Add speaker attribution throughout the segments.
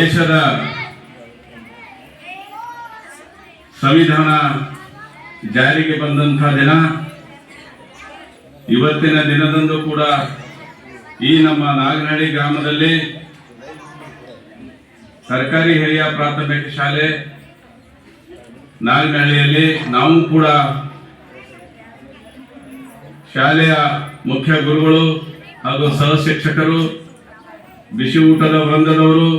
Speaker 1: ದೇಶದ ಸಂವಿಧಾನ ಜಾರಿಗೆ ಬಂದಂತಹ ದಿನ. ಇವತ್ತಿನ ದಿನದಂದು ಕೂಡ ಈ ನಮ್ಮ ನಾಗನಹಳ್ಳಿ ಗ್ರಾಮದಲ್ಲಿ ಸರ್ಕಾರಿ ಹಿರಿಯ ಪ್ರಾಥಮಿಕ ಶಾಲೆ ನಾಗನಹಳ್ಳಿಯಲ್ಲಿ ನಾವು ಕೂಡ ಶಾಲೆಯ ಮುಖ್ಯ ಗುರುಗಳು ಹಾಗೂ ಸಹ ಶಿಕ್ಷಕರು, ಬಿಸಿ ಊಟದ ವೃಂದದವರು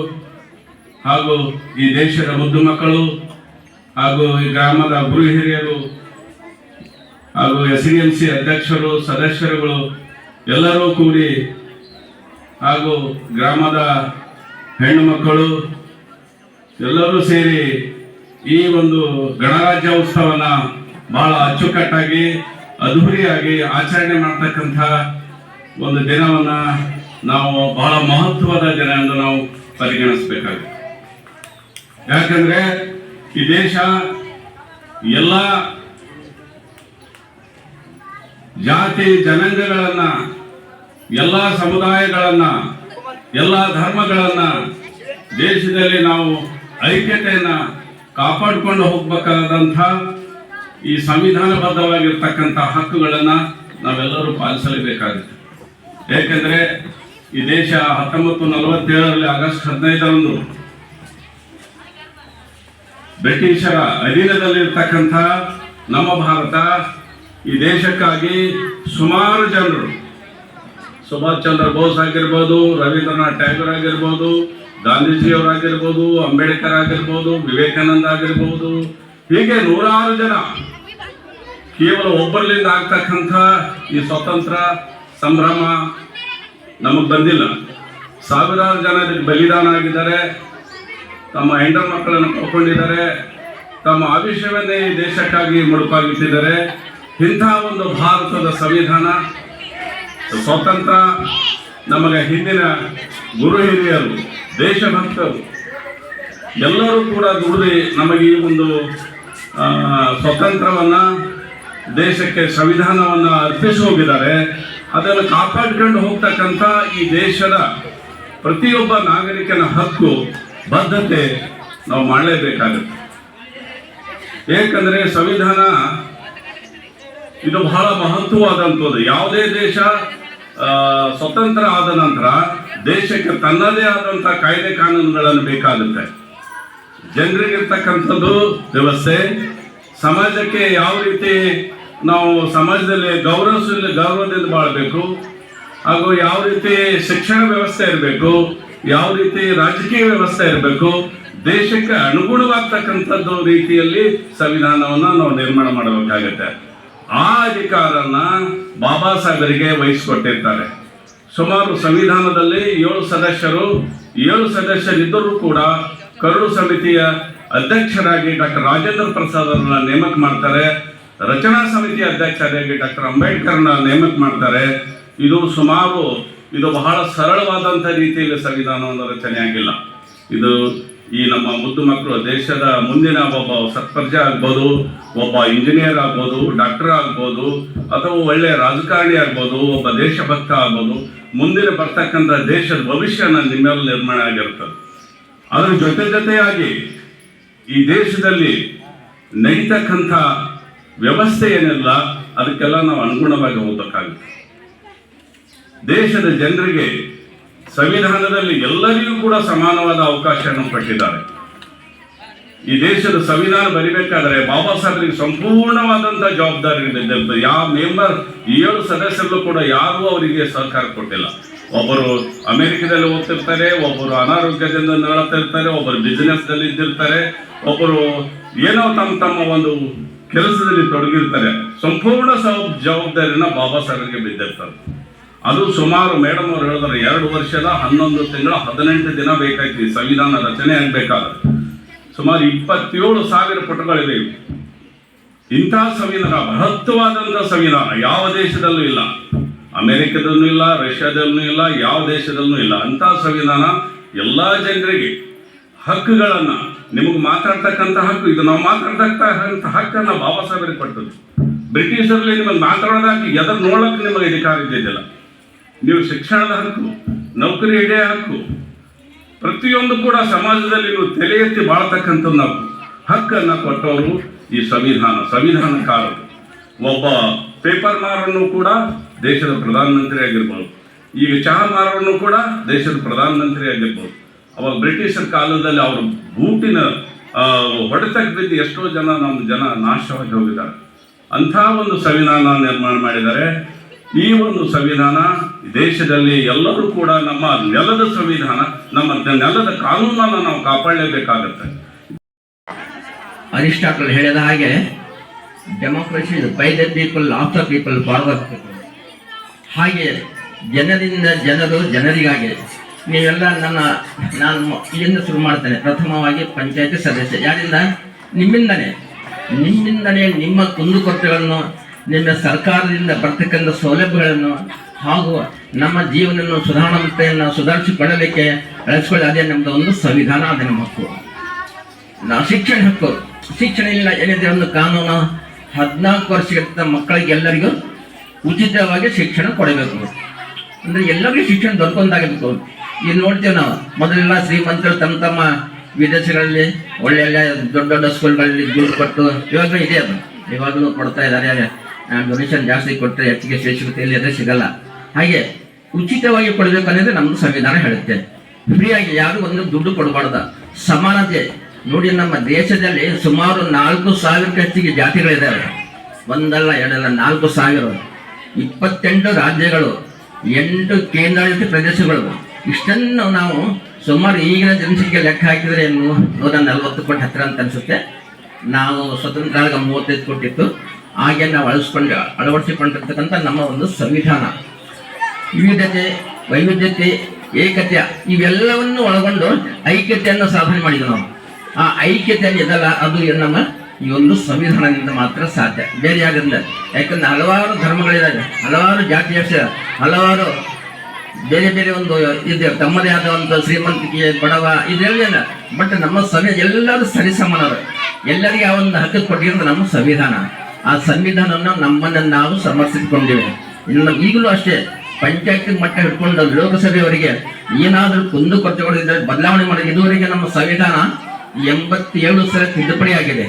Speaker 1: ಹಾಗೂ ಈ ದೇಶದ ಮುದ್ದು ಮಕ್ಕಳು ಹಾಗೂ ಈ ಗ್ರಾಮದ ಗುರು ಹಿರಿಯರು ಹಾಗೂ ಎಸ್ ಡಿ ಎಂ ಸಿ ಅಧ್ಯಕ್ಷರು, ಸದಸ್ಯರುಗಳು ಎಲ್ಲರೂ ಕೂಡಿ ಹಾಗೂ ಗ್ರಾಮದ ಹೆಣ್ಣು ಮಕ್ಕಳು ಎಲ್ಲರೂ ಸೇರಿ ಈ ಒಂದು ಗಣರಾಜ್ಯ ಉತ್ಸವನ ಬಹಳ ಅಚ್ಚುಕಟ್ಟಾಗಿ, ಅದ್ಧೂರಿಯಾಗಿ ಆಚರಣೆ ಮಾಡ್ತಕ್ಕಂಥ ಒಂದು ದಿನವನ್ನ ನಾವು ಬಹಳ ಮಹತ್ವದ ದಿನ ಎಂದು ನಾವು ಪರಿಗಣಿಸಬೇಕಾಗುತ್ತೆ ಯಾಕಂದ್ರೆ ಈ ದೇಶ ಎಲ್ಲ ಜಾತಿ ಜನಾಂಗಗಳನ್ನ, ಎಲ್ಲ ಸಮುದಾಯಗಳನ್ನ, ಎಲ್ಲ ಧರ್ಮಗಳನ್ನ ದೇಶದಲ್ಲಿ ನಾವು ಐಕ್ಯತೆಯನ್ನ ಕಾಪಾಡಿಕೊಂಡು ಹೋಗ್ಬೇಕಾದಂಥ ಈ ಸಂವಿಧಾನಬದ್ಧವಾಗಿರ್ತಕ್ಕಂಥ ಹಕ್ಕುಗಳನ್ನ ನಾವೆಲ್ಲರೂ ಪಾಲಿಸಲೇಬೇಕಾಗುತ್ತೆ. ಏಕೆಂದ್ರೆ ಈ ದೇಶ ಹತ್ತೊಂಬತ್ತು ನಲವತ್ತೇಳರಲ್ಲಿ ಆಗಸ್ಟ್ ಹದಿನೈದರಂದು ಬ್ರಿಟಿಷರ ಅಧೀನದಲ್ಲಿರ್ತಕ್ಕಂಥ ನಮ್ಮ ಭಾರತ ಈ ದೇಶಕ್ಕಾಗಿ ಸುಮಾರು ಜನರು, ಸುಭಾಷ್ ಚಂದ್ರ ಬೋಸ್ ಆಗಿರ್ಬೋದು, ರವೀಂದ್ರನಾಥ್ ಟ್ಯಾಗೋರ್ ಆಗಿರ್ಬೋದು, ಗಾಂಧೀಜಿಯವರಾಗಿರ್ಬೋದು, ಅಂಬೇಡ್ಕರ್ ಆಗಿರ್ಬೋದು, ವಿವೇಕಾನಂದ ಆಗಿರ್ಬೋದು, ಹೀಗೆ ನೂರಾರು ಜನ ಕೇವಲ ಒಬ್ಬರಿಂದ ಆಗ್ತಕ್ಕಂಥ ಈ ಸ್ವತಂತ್ರ ಸಂಭ್ರಮ ನಮಗೆ ಬಂದಿಲ್ಲ. ಸಾವಿರಾರು ಜನ ಬಲಿದಾನ ಆಗಿದ್ದಾರೆ. ತಮ್ಮ ಹೆಂಡ ಮಕ್ಕಳನ್ನು ಕಳ್ಕೊಂಡಿದ್ದಾರೆ ತಮ್ಮ ಆವಿಷ್ಯವನ್ನೇ ಈ ದೇಶಕ್ಕಾಗಿ ಮುಡುಪಾಗಿಟ್ಟಿದ್ದಾರೆ. ಇಂಥ ಒಂದು ಭಾರತದ ಸಂವಿಧಾನ ಸ್ವತಂತ್ರ ನಮಗೆ ಹಿಂದಿನ ಗುರು ಹಿರಿಯರು ದೇಶಭಕ್ತರು ಎಲ್ಲರೂ ಕೂಡ ದುಡಿದು ನಮಗೆ ಈ ಒಂದು ಆ, ಸ್ವತಂತ್ರವನ್ನ ದೇಶಕ್ಕೆ ಸಂವಿಧಾನವನ್ನು ಅರ್ಪಿಸಿ ಹೋಗಿದ್ದಾರೆ. ಅದನ್ನು ಕಾಪಾಡ್ಕೊಂಡು ಹೋಗ್ತಕ್ಕಂಥ ಈ ದೇಶದ ಪ್ರತಿಯೊಬ್ಬ ನಾಗರಿಕನ ಹಕ್ಕು ಬದ್ಧತೆ ನಾವು ಮಾಡಲೇಬೇಕಾಗುತ್ತೆ. ಏಕೆಂದರೆ ಸಂವಿಧಾನ ಇದು ಬಹಳ ಮಹತ್ವವಾದಂಥದ್ದು. ಯಾವುದೇ ದೇಶ ಸ್ವತಂತ್ರ ಆದ ನಂತರ ದೇಶಕ್ಕೆ ತನ್ನದೇ ಆದಂಥ ಕಾಯ್ದೆ ಕಾನೂನುಗಳನ್ನು ಬೇಕಾಗುತ್ತೆ. ಜನರಿಗಿರ್ತಕ್ಕಂಥದ್ದು ವ್ಯವಸ್ಥೆ, ಸಮಾಜಕ್ಕೆ ಯಾವ ರೀತಿ ನಾವು ಸಮಾಜದಲ್ಲಿ ಗೌರವ ಗೌರವದಿಂದ ಬಾಳಬೇಕು, ಹಾಗೂ ಯಾವ ರೀತಿ ಶಿಕ್ಷಣ ವ್ಯವಸ್ಥೆ ಇರಬೇಕು ಯಾವ ರೀತಿ ರಾಜಕೀಯ ವ್ಯವಸ್ಥೆ ಇರಬೇಕು, ದೇಶಕ್ಕೆ ಅನುಗುಣವಾಗ್ತಕ್ಕಂಥದ್ದು ರೀತಿಯಲ್ಲಿ ಸಂವಿಧಾನವನ್ನ ನಾವು ನಿರ್ಮಾಣ ಮಾಡಬೇಕಾಗತ್ತೆ. ಆ ಅಧಿಕಾರನ ಬಾಬಾ ಸಾಹೇಬರಿಗೆ ವಹಿಸಿಕೊಟ್ಟಿರ್ತಾರೆ. ಸುಮಾರು ಸಂವಿಧಾನದಲ್ಲಿ ಏಳು ಸದಸ್ಯರು, ಏಳು ಸದಸ್ಯರಿದ್ದರೂ ಕೂಡ ಕರಡು ಸಮಿತಿಯ ಅಧ್ಯಕ್ಷರಾಗಿ ಡಾಕ್ಟರ್ ರಾಜೇಂದ್ರ ಪ್ರಸಾದ್ ಅವರನ್ನ ನೇಮಕ ಮಾಡ್ತಾರೆ. ರಚನಾ ಸಮಿತಿಯ ಅಧ್ಯಕ್ಷರಾಗಿ ಡಾಕ್ಟರ್ ಅಂಬೇಡ್ಕರ್ನ ನೇಮಕ ಮಾಡ್ತಾರೆ. ಇದು ಸುಮಾರು ಇದು ಬಹಳ ಸರಳವಾದಂಥ ರೀತಿಯಲ್ಲಿ ಸಂವಿಧಾನವನ್ನು ರಚನೆ ಆಗಿಲ್ಲ. ಇದು ಈ ನಮ್ಮ ಮುದ್ದು ಮಕ್ಕಳು ದೇಶದ ಮುಂದಿನ ಒಬ್ಬ ಸತ್ಪರ್ಜ ಆಗ್ಬೋದು, ಒಬ್ಬ ಇಂಜಿನಿಯರ್ ಆಗ್ಬೋದು, ಡಾಕ್ಟರ್ ಆಗ್ಬೋದು, ಅಥವಾ ಒಳ್ಳೆಯ ರಾಜಕಾರಣಿ ಆಗ್ಬೋದು, ಒಬ್ಬ ದೇಶಭಕ್ತ ಆಗ್ಬೋದು, ಮುಂದಿನ ಬರ್ತಕ್ಕಂಥ ದೇಶದ ಭವಿಷ್ಯನ ನಿಮ್ಮೆಲ್ಲ ನಿರ್ಮಾಣ ಆಗಿರ್ತದೆ ಅದರ ಜೊತೆ ಜೊತೆಯಾಗಿ ಈ ದೇಶದಲ್ಲಿ ನೈತಕ್ಕಂಥ ವ್ಯವಸ್ಥೆ ಏನಿಲ್ಲ ಅದಕ್ಕೆಲ್ಲ ನಾವು ಅನುಗುಣವಾಗಿ ಹೋಗ್ಬೇಕಾಗುತ್ತೆ. ದೇಶದ ಜನರಿಗೆ ಸಂವಿಧಾನದಲ್ಲಿ ಎಲ್ಲರಿಗೂ ಕೂಡ ಸಮಾನವಾದ ಅವಕಾಶವನ್ನು ಕೊಟ್ಟಿದ್ದಾರೆ. ಈ ದೇಶದ ಸಂವಿಧಾನ ಬರಿಬೇಕಾದ್ರೆ ಬಾಬಾ ಸಾಹೇಬರಿಗೆ ಸಂಪೂರ್ಣವಾದಂತಹ ಜವಾಬ್ದಾರಿ ಯಾವ ಮೆಂಬರ್ ಏಳು ಸದಸ್ಯರು ಕೂಡ ಯಾರೂ ಅವರಿಗೆ ಸಹಕಾರ ಕೊಟ್ಟಿಲ್ಲ. ಒಬ್ಬರು ಅಮೆರಿಕದಲ್ಲಿ ಓದ್ತಿರ್ತಾರೆ, ಒಬ್ಬರು ಅನಾರೋಗ್ಯದಿಂದ ನರಳುತ್ತಿರ್ತಾರೆ ಒಬ್ಬರು ಬಿಸಿನೆಸ್ ದಲ್ಲಿ ಇದ್ದಿರ್ತಾರೆ, ಒಬ್ಬರು ಏನೋ ತಮ್ಮ ತಮ್ಮ ಒಂದು ಕೆಲಸದಲ್ಲಿ ತೊಡಗಿರ್ತಾರೆ. ಸಂಪೂರ್ಣ ಜವಾಬ್ದಾರಿನ ಬಾಬಾ ಸಾಹೇಬರಿಗೆ ಬಿದ್ದಿರ್ತಾರೆ ಅದು ಸುಮಾರು ಮೇಡಮ್ ಅವರು ಹೇಳಿದ್ರೆ, ಎರಡು ವರ್ಷದ ಹನ್ನೊಂದು ತಿಂಗಳ ಹದಿನೆಂಟು ದಿನ ಬೇಕಾಗ್ತದೆ ಸಂವಿಧಾನ ರಚನೆ ಆಗ್ಬೇಕಾದ್ರೆ. ಸುಮಾರು ಇಪ್ಪತ್ತೇಳು ಸಾವಿರ ಪುಟಗಳಿವೆ ಇವು. ಇಂತಹ ಸಂವಿಧಾನ ಬೃಹತ್ವಾದಂಥ ಸಂವಿಧಾನ ಯಾವ ದೇಶದಲ್ಲೂ ಇಲ್ಲ. ಅಮೆರಿಕದಲ್ಲೂ ಇಲ್ಲ, ರಷ್ಯಾದಲ್ಲೂ ಇಲ್ಲ, ಯಾವ ದೇಶದಲ್ಲೂ ಇಲ್ಲ. ಅಂತಹ ಸಂವಿಧಾನ ಎಲ್ಲ ಜನರಿಗೆ ಹಕ್ಕುಗಳನ್ನು, ನಿಮಗೆ ಮಾತಾಡ್ತಕ್ಕಂಥ ಹಕ್ಕು, ಇದು ನಾವು ಮಾತಾಡ್ತಕ್ಕಂಥ ಹಕ್ಕನ್ನ ಬಾಬಾ ಸಾಹೇಬರಿಗೆ ಕೊಟ್ಟದ್ದು ಬ್ರಿಟಿಷರಲ್ಲಿ ನಿಮಗೆ ಮಾತಾಡೋದಕ್ಕೆ ಎದುರು ನೋಡಕ್ಕೆ ನಿಮಗೆ ಅಧಿಕಾರ ಇದ್ದಿದ್ದಿಲ್ಲ. ನೀವು ಶಿಕ್ಷಣದ ಹಕ್ಕು, ನೌಕರಿ ಇಡೇ ಹಕ್ಕು. ಪ್ರತಿಯೊಂದು ಕೂಡ ಸಮಾಜದಲ್ಲಿ ನೀವು ತಲೆ ಎತ್ತಿ ಬಾಳ್ತಕ್ಕಂಥ ನಾವು. ಹಕ್ಕನ್ನು ಕೊಟ್ಟವರು ಈ ಸಂವಿಧಾನ, ಸಂವಿಧಾನಕಾರರು. ಒಬ್ಬ ಪೇಪರ್ ಮಾರನ್ನು ಕೂಡ ದೇಶದ ಪ್ರಧಾನಮಂತ್ರಿ ಆಗಿರ್ಬೋದು ಈಗ ಚಹಾ ಮಾರನ್ನು ಕೂಡ ದೇಶದ ಪ್ರಧಾನಮಂತ್ರಿ ಆಗಿರ್ಬೋದು ಅವಾಗ ಬ್ರಿಟಿಷರ ಕಾಲದಲ್ಲಿ ಅವರು ಬೂಟಿನ ಹೊಡೆತಕ್ಕೆ ಬಿದ್ದು ಎಷ್ಟೋ ಜನ ನಮ್ಮ ಜನ ನಾಶವಾಗಿ ಹೋಗಿದ್ದಾರೆ. ಅಂಥ ಒಂದು ಸಂವಿಧಾನ ನಿರ್ಮಾಣ ಮಾಡಿದ್ದಾರೆ. ಈ ಒಂದು ಸಂವಿಧಾನ ದೇಶದಲ್ಲಿ ಎಲ್ಲರೂ ಕೂಡ ನಮ್ಮ ನೆಲದ ಸಂವಿಧಾನ, ನಮ್ಮ ನೆಲದ ಕಾನೂನನ್ನು ನಾವು ಕಾಪಾಡಲೇಬೇಕಾಗತ್ತೆ.
Speaker 2: ಅರಿಸ್ಟಾಟಲ್ ಹೇಳಿದ ಹಾಗೆ democracy by the people of the people for the people ಹಾಗೆ ಜನರಿಂದ ಜನರು ಜನರಿಗಾಗಿ ನೀವೆಲ್ಲ ನನ್ನ, ನಾನು ಇದನ್ನು ಶುರು ಮಾಡ್ತೇನೆ. ಪ್ರಥಮವಾಗಿ ಪಂಚಾಯತಿ ಸದಸ್ಯ. ಯಾರಿಂದ? ನಿಮ್ಮಿಂದನೇ. ನಿಮ್ಮಿಂದನೇ ನಿಮ್ಮ ಕುಂದುಕೊರತೆಗಳನ್ನು, ನಿಮ್ಮ ಸರ್ಕಾರದಿಂದ ಬರ್ತಕ್ಕಂಥ ಸೌಲಭ್ಯಗಳನ್ನು ಹಾಗೂ ನಮ್ಮ ಜೀವನವನ್ನು ಸುಧಾರಣತೆಯನ್ನು ಸುಧಾರಿಸಿಕೊಳ್ಳಲಿಕ್ಕೆ ಅದೇ ನಮ್ಮದು ಒಂದು ಸಂವಿಧಾನ ಅದೇ ನಮ್ಮ ಹಕ್ಕು. ನಾವು ಶಿಕ್ಷಣ ಹಕ್ಕು. ಶಿಕ್ಷಣ ಇಲ್ಲ ಏನಿದೆ ಒಂದು ಕಾನೂನು ಹದಿನಾಲ್ಕು ವರ್ಷಗಿಂತ ಮಕ್ಕಳಿಗೆ ಎಲ್ಲರಿಗೂ ಉಚಿತವಾಗಿ ಶಿಕ್ಷಣ ಕೊಡಬೇಕು. ಅಂದರೆ ಎಲ್ಲರಿಗೂ ಶಿಕ್ಷಣ ದೊರಕೊಂಡಾಗಬೇಕು. ಈಗ ನೋಡ್ತೇವೆ ನಾವು, ಮೊದಲೆಲ್ಲ ಶ್ರೀಮಂತರು ತಮ್ಮ ತಮ್ಮ ವಿದೇಶಗಳಲ್ಲಿ, ಒಳ್ಳೆ ದೊಡ್ಡ ದೊಡ್ಡ ಸ್ಕೂಲ್ಗಳಲ್ಲಿ ದುಡ್ಡು ಕೊಟ್ಟು ಇವಾಗಲೂ ಇದೆ ಅದು. ಇವಾಗಲೂ ಕೊಡ್ತಾ ಇದ್ದಾರೆ. ಡೊನೇಷನ್ ಜಾಸ್ತಿ ಕೊಟ್ಟರೆ ಹೆಚ್ಚಿಗೆ ಇಲ್ಲಿ ಅದೇ ಸಿಗಲ್ಲ. ಹಾಗೆ ಉಚಿತವಾಗಿ ಕೊಡಬೇಕನ್ನೋದೇ ನಮ್ದು ಸಂವಿಧಾನ ಹೇಳುತ್ತೆ. ಫ್ರೀಯಾಗಿ ಯಾರು ಒಂದು ದುಡ್ಡು ಕೊಡಬಾರ್ದ. ಸಮಾನತೆ. ನೋಡಿ, ನಮ್ಮ ದೇಶದಲ್ಲಿ ಸುಮಾರು ನಾಲ್ಕು ಸಾವಿರಕ್ಕೆ ಹೆಚ್ಚಿಗೆ ಜಾತಿಗಳಿದ್ದಾವೆ ಒಂದಲ್ಲ, ಎರಡಲ್ಲ, ನಾಲ್ಕು ಸಾವಿರ. ಇಪ್ಪತ್ತೆಂಟು ರಾಜ್ಯಗಳು, ಎಂಟು ಕೇಂದ್ರಾಡಳಿತ ಪ್ರದೇಶಗಳು. ಇಷ್ಟನ್ನು ನಾವು ಸುಮಾರು ಈಗಿನ ಜನಸಂಖ್ಯೆ ಲೆಕ್ಕ ಹಾಕಿದರೆ ಏನು? ನೂರ ನಲವತ್ತು ಕೋಟಿ ಹತ್ತಿರ ಅಂತ ಅನಿಸುತ್ತೆ. ನಾವು ಸ್ವತಂತ್ರ ಮೂವತ್ತೈದು ಇತ್ತು. ಹಾಗೆ ನಾವು ಅಳಿಸ್ಕೊಂಡು ಅಳವಡಿಸಿಕೊಂಡಿರ್ತಕ್ಕಂಥ ನಮ್ಮ ಒಂದು ಸಂವಿಧಾನ. ವಿವಿಧತೆ, ವೈವಿಧ್ಯತೆ, ಏಕತೆ ಇವೆಲ್ಲವನ್ನು ಒಳಗೊಂಡು ಐಕ್ಯತೆಯನ್ನು ಸಾಧನೆ ಮಾಡಿದ್ವಿ ನಾವು. ಆ ಐಕ್ಯತೆ ಇದಲ್ಲ ಅದು ನಮ್ಮ ಈ ಒಂದು ಸಂವಿಧಾನದಿಂದ ಮಾತ್ರ ಸಾಧ್ಯ. ಬೇರೆ ಆಗಲ್ಲ ಯಾಕಂದ್ರೆ ಹಲವಾರು ಧರ್ಮಗಳಿದ್ದಾವೆ ಹಲವಾರು ಜಾತಿ ಹಲವಾರು ಬೇರೆ ಬೇರೆ ಒಂದು ಇದೆ ತಮ್ಮದೇ ಆದ ಶ್ರೀಮಂತಿಕೆ, ಬಡವ, ಇದೆಲ್ಲ ಬಟ್ ನಮ್ಮ ಸಂವಿಧಾನ ಎಲ್ಲರೂ ಸರಿಸಮಾನರು. ಎಲ್ಲರಿಗೆ ಆ ಒಂದು ಹಕ್ಕು ಕೊಟ್ಟಿರೋದು ನಮ್ಮ ಸಂವಿಧಾನ. ಆ ಸಂವಿಧಾನವನ್ನು ನಮ್ಮನ್ನು ನಾವು ಸಮರ್ಥಿಸಿಕೊಂಡಿವೆ ಈಗಲೂ ಅಷ್ಟೇ ಪಂಚಾಯತ್ ಮಟ್ಟ ಹಿಡ್ಕೊಂಡು ಲೋಕಸಭೆಯವರಿಗೆ ಏನಾದರೂ ಕುಂದು ಕೊರತೆಗಳಿದ್ರೆ ಬದಲಾವಣೆ ಮಾಡಿ ಇದುವರೆಗೆ ನಮ್ಮ ಸಂವಿಧಾನ ಎಂಬತ್ತೇಳು ಸಲ ತಿದ್ದುಪಡಿ ಆಗಿದೆ.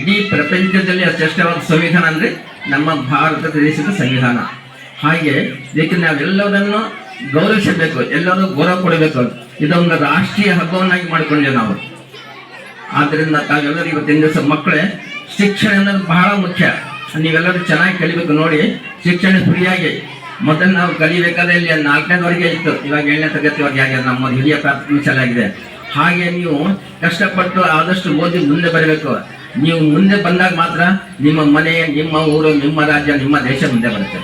Speaker 2: ಇಡೀ ಪ್ರಪಂಚದಲ್ಲಿ ಶ್ರೇಷ್ಠವಾದ ಸಂವಿಧಾನ ಅಂದರೆ ನಮ್ಮ ಭಾರತ ದೇಶದ ಸಂವಿಧಾನ. ಹಾಗೆ ಇದಕ್ಕೆ ನಾವೆಲ್ಲರನ್ನು ಗೌರವಿಸಬೇಕು ಎಲ್ಲರೂ ಗೌರವ ಕೊಡಬೇಕು. ಇದೊಂದು ರಾಷ್ಟ್ರೀಯ ಹಬ್ಬವನ್ನಾಗಿ ಮಾಡಿಕೊಂಡಿದ್ದೇವೆ ನಾವು. ಆದ್ದರಿಂದ ತಾವೆಲ್ಲರೂ ಇವತ್ತಿನ ದಿವಸ ಮಕ್ಕಳೇ, ಶಿಕ್ಷಣ ಅನ್ನೋದು ಬಹಳ ಮುಖ್ಯ. ನೀವೆಲ್ಲರೂ ಚೆನ್ನಾಗಿ ಕಲಿಬೇಕು ನೋಡಿ, ಶಿಕ್ಷಣ ಫ್ರೀಯಾಗಿ. ಮೊದಲು ನಾವು ಕಲಿಬೇಕಾದ್ರೆ ಇಲ್ಲಿ ನಾಲ್ಕನೇದವರೆಗೆ ಇತ್ತು. ಇವಾಗ ಏಳನೇ ತರಗತಿವರೆಗೆ ಆಗಿದೆ ನಮ್ಮ ಹಿರಿಯ ಪ್ರಾಥಮಿಕ ಆಗಿದೆ ಹಾಗೆ ನೀವು ಕಷ್ಟಪಟ್ಟು ಆದಷ್ಟು ಓದಿ ಮುಂದೆ ಬರಬೇಕು. ನೀವು ಮುಂದೆ ಬಂದಾಗ ಮಾತ್ರ ನಿಮ್ಮ ಮನೆ, ನಿಮ್ಮ ಊರು, ನಿಮ್ಮ ರಾಜ್ಯ, ನಿಮ್ಮ ದೇಶ ಮುಂದೆ ಬರುತ್ತೆ.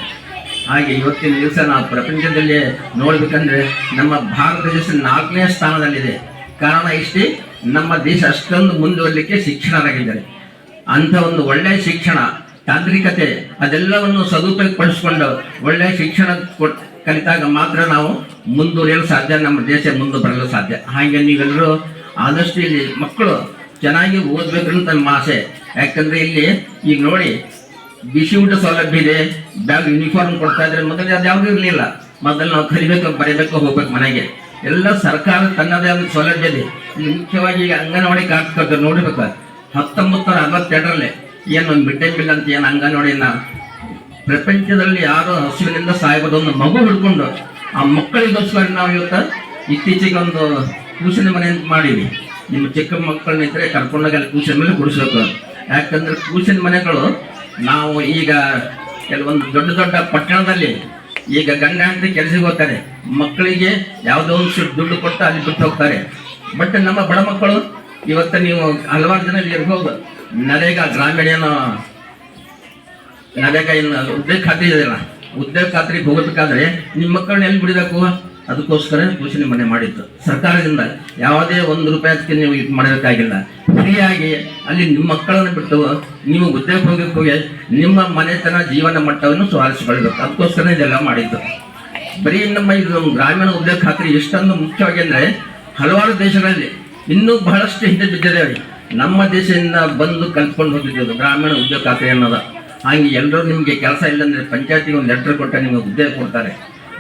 Speaker 2: ಹಾಗೆ ಇವತ್ತಿನ ದಿವಸ ನಾವು ಪ್ರಪಂಚದಲ್ಲಿ ನೋಡ್ಬೇಕಂದ್ರೆ ನಮ್ಮ ಭಾರತ ದೇಶ ನಾಲ್ಕನೇ ಸ್ಥಾನದಲ್ಲಿದೆ. ಕಾರಣ ಇಷ್ಟೇ, ನಮ್ಮ ದೇಶ ಅಷ್ಟೊಂದು ಮುಂದುವರಲಿಕ್ಕೆ ಶಿಕ್ಷಣರಾಗಿದ್ದಾರೆ. ಅಂತ ಒಂದು ಒಳ್ಳೆಯ ಶಿಕ್ಷಣ ತಾಂತ್ರಿಕತೆ ಅದೆಲ್ಲವನ್ನು ಸದುಪಯೋಗಪಡಿಸ್ಕೊಂಡು ಒಳ್ಳೆಯ ಶಿಕ್ಷಣ ಕೊಟ್ಟು ಕಲಿತಾಗ ಮಾತ್ರ ನಾವು ಮುಂದುವರಿಯಲು ಸಾಧ್ಯ, ನಮ್ಮ ದೇಶ ಮುಂದೆ ಬರಲು ಸಾಧ್ಯ. ಹಾಗೆ ನೀವೆಲ್ಲರೂ ಆದಷ್ಟು ಇಲ್ಲಿ ಮಕ್ಕಳು ಚೆನ್ನಾಗಿ ಓದ್ಬೇಕು ಅಂತ ನಮ್ಮ ಆಸೆ. ಯಾಕಂದ್ರೆ ಇಲ್ಲಿ ಈಗ ನೋಡಿ, ಬಿಸಿ ಊಟ ಸೌಲಭ್ಯ ಇದೆ, ಬ್ಯಾಗ್ ಯೂನಿಫಾರ್ಮ್ ಕೊಡ್ತಾ ಇದ್ರೆ ಮೊದಲು ಅದು ಯಾವ್ದು ಇರಲಿಲ್ಲ. ಮೊದಲು ನಾವು ಕಲಿಬೇಕು, ಬರೀಬೇಕು, ಹೋಗ್ಬೇಕು ಮನೆಗೆ. ಎಲ್ಲ ಸರ್ಕಾರ ತನ್ನದೇ ಆದ ಸೌಲಭ್ಯ ಇದೆ. ಇಲ್ಲಿ ಮುಖ್ಯವಾಗಿ ಈಗ ಅಂಗನವಾಡಿ ಕಾರ್ಯಕರ್ತರು ನೋಡಬೇಕು. ಹತ್ತೊಂಬತ್ತು ನೂರ ಅರವತ್ತೆರಡರಲ್ಲಿ ಏನು ಬಿಟ್ಟೆ ಬಿಲ್ ಅಂತ ಏನು ನಾ. ಪ್ರಪಂಚದಲ್ಲಿ ಯಾರು ಹಸುವಿನಿಂದ ಸಾಯ್ಬೋದು ಒಂದು ಮಗು ಹಿಡ್ಕೊಂಡು ಆ ಮಕ್ಕಳಿಗೋಸ್ಕರ ನಾವು ಇವತ್ತು ಇತ್ತೀಚೆಗೆ ಒಂದು ಕೂಸಿನ ಮನೆ ಅಂತ ಮಾಡೀವಿ ನಿಮ್ಮ ಚಿಕ್ಕ ಮಕ್ಕಳನ್ನ ಇದ್ರೆ ಕರ್ಕೊಂಡಾಗ ಅಲ್ಲಿ ಕೂಸಿನ ಮೇಲೆ ಕುಡಿಸ್ಬೇಕು ಯಾಕಂದ್ರೆ ಕೂಸಿನ ಮನೆಗಳು ನಾವು ಈಗ ಕೆಲವೊಂದು ದೊಡ್ಡ ದೊಡ್ಡ ಪಟ್ಟಣದಲ್ಲಿ ಈಗ ಗಂಡ ಹೆಂಡತಿ ಕೆಲಸಕ್ಕೆ ಹೋಗ್ತಾರೆ. ಮಕ್ಕಳಿಗೆ ಯಾವುದೋ ಒಂದು ಸುಟ್ಟು ದುಡ್ಡು ಕೊಟ್ಟು ಅಲ್ಲಿ ಬಿಟ್ಟು ಹೋಗ್ತಾರೆ. ಬಟ್ ನಮ್ಮ ಬಡ ಮಕ್ಕಳು ಇವತ್ತು ನೀವು ಹಲವಾರು ಜನ ಇರ್ಬೋದು ನರೇಗಾ ಗ್ರಾಮೀಣ ಏನೋ ನರೇಗಾ ಇನ್ನು ಉದ್ಯೋಗ ಖಾತ್ರಿ ಇದೆಯಲ್ಲ, ಉದ್ಯೋಗ ಖಾತ್ರಿಗೆ ಹೋಗಬೇಕಾದ್ರೆ ನಿಮ್ಮ ಮಕ್ಕಳನ್ನ ಎಲ್ಲಿ ಬಿಡಬೇಕು? ಅದಕ್ಕೋಸ್ಕರ ಘೋಷಣೆ ಮನೆ ಮಾಡಿತ್ತು ಸರ್ಕಾರದಿಂದ ಯಾವುದೇ ಒಂದು ರೂಪಾಯಿ ನೀವು ಇದು ಮಾಡಬೇಕಾಗಿಲ್ಲ. ಫ್ರೀಯಾಗಿ ಅಲ್ಲಿ ನಿಮ್ಮ ಮಕ್ಕಳನ್ನು ಬಿಟ್ಟು ನೀವು ಉದ್ಯೋಗ ಹೋಗಕ್ಕೆ ಹೋಗಿ ನಿಮ್ಮ ಮನೆತನ ಜೀವನ ಮಟ್ಟವನ್ನು ಸುಧಾರಿಸಿಕೊಳ್ಬೇಕು ಅದಕ್ಕೋಸ್ಕರ ಇದೆಲ್ಲ ಮಾಡಿದ್ದು. ಬರೀ ನಮ್ಮ ಇದು ಗ್ರಾಮೀಣ ಉದ್ಯೋಗ ಖಾತ್ರಿ ಎಷ್ಟೊಂದು ಮುಖ್ಯವಾಗಿ ಅಂದರೆ ಹಲವಾರು ದೇಶಗಳಲ್ಲಿ ಇನ್ನೂ ಬಹಳಷ್ಟು ಹಿಂದೆ ಬಿದ್ದಿದ್ದೇವೆ ನಮ್ಮ ದೇಶದಿಂದ ಬಂದು ಕಲ್ತ್ಕೊಂಡು ಹೋಗಿದ್ದು ಗ್ರಾಮೀಣ ಉದ್ಯೋಗ ಖಾತೆ ಅನ್ನೋದು. ಹಾಗೆ ಎಲ್ಲರೂ ನಿಮಗೆ ಕೆಲಸ ಇಲ್ಲಂದ್ರೆ ಪಂಚಾಯತಿಗೆ ಒಂದು ಲೆಟ್ರ್ ಕೊಟ್ಟರೆ ನಿಮಗೆ ಉದ್ಯೋಗ ಕೊಡ್ತಾರೆ.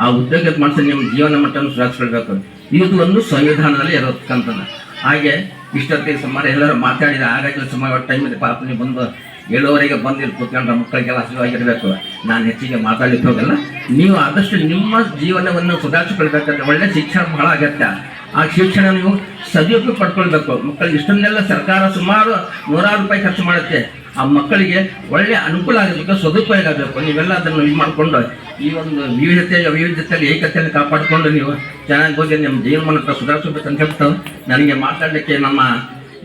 Speaker 2: ಆ ಉದ್ಯೋಗದ ಮಾಡಿಸಿ ನಿಮ್ಮ ಜೀವನ ಮಟ್ಟವನ್ನು ಸುಧಾರಿಸ್ಕೊಳ್ಬೇಕು. ಇದು ಒಂದು ಸಂವಿಧಾನದಲ್ಲಿ ಇರತಕ್ಕಂಥದ್ದು ಹಾಗೆ ಇಷ್ಟೊತ್ತಿಗೆ ಸುಮಾರು ಎಲ್ಲರೂ ಮಾತಾಡಿದ ಆಗಾಗ ಸುಮಾರು ಟೈಮಲ್ಲಿ ಪಾಪ ನೀವು ಬಂದು ಏಳುವರೆಗೆ ಬಂದು ಇಲ್ಲಿ ಕೂತ್ಕೊಂಡ್ರೆ ಮಕ್ಕಳಿಗೆಲ್ಲ ಹಸಿವಾಗಿರಬೇಕು ನಾನು ಹೆಚ್ಚಿಗೆ ಮಾತಾಡಲಿಕ್ಕೆ ಹೋಗಲ್ಲ. ನೀವು ಆದಷ್ಟು ನಿಮ್ಮ ಜೀವನವನ್ನು ಸುಧಾರಿಸಿಕೊಳ್ಬೇಕಂದ್ರೆ ಒಳ್ಳೆ ಶಿಕ್ಷಣ ಬಹಳ ಅಗತ್ಯ. ಆ ಶಿಕ್ಷಣ ನೀವು ಸದುಪಯೋಗ ಪಡ್ಕೊಳ್ಬೇಕು. ಮಕ್ಕಳಿಗೆ ಇಷ್ಟನ್ನೆಲ್ಲ ಸರ್ಕಾರ ಸುಮಾರು ನೂರಾರು ರೂಪಾಯಿ ಖರ್ಚು ಮಾಡುತ್ತೆ. ಆ ಮಕ್ಕಳಿಗೆ ಒಳ್ಳೆ ಅನುಕೂಲ ಆಗಬೇಕು, ಸದುಪಯೋಗ ಆಗಬೇಕು. ನೀವೆಲ್ಲ ಅದನ್ನು ಇದು ಮಾಡಿಕೊಂಡು ಈ ಒಂದು ವಿವಿಧತೆ ವಿವಿಧತೆಯಲ್ಲಿ ಏಕತೆಯನ್ನು ಕಾಪಾಡಿಕೊಂಡು ನೀವು ಚೆನ್ನಾಗಿ ಹೋಗಿ ನಿಮ್ಮ ಜೀವನವನ್ನು ಸುಧಾರಿಸಬೇಕಂತ ಹೇಳ್ತಾ, ನನಗೆ ಮಾತಾಡಲಿಕ್ಕೆ ನಮ್ಮ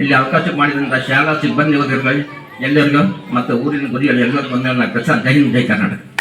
Speaker 2: ಇಲ್ಲಿ ಅವಕಾಶ ಮಾಡಿದಂಥ ಶಾಲಾ ಸಿಬ್ಬಂದಿ ವರ್ಗಗಳು ಎಲ್ಲರಿಗೂ ಮತ್ತು ಊರಿನ ಗುರಿಯಲ್ಲಿ ಎಲ್ಲರಿಗೂ ಒಂದು ಪ್ರಸಾದ ಜೈ ಜೈ ಕರ್ನಾಟಕ.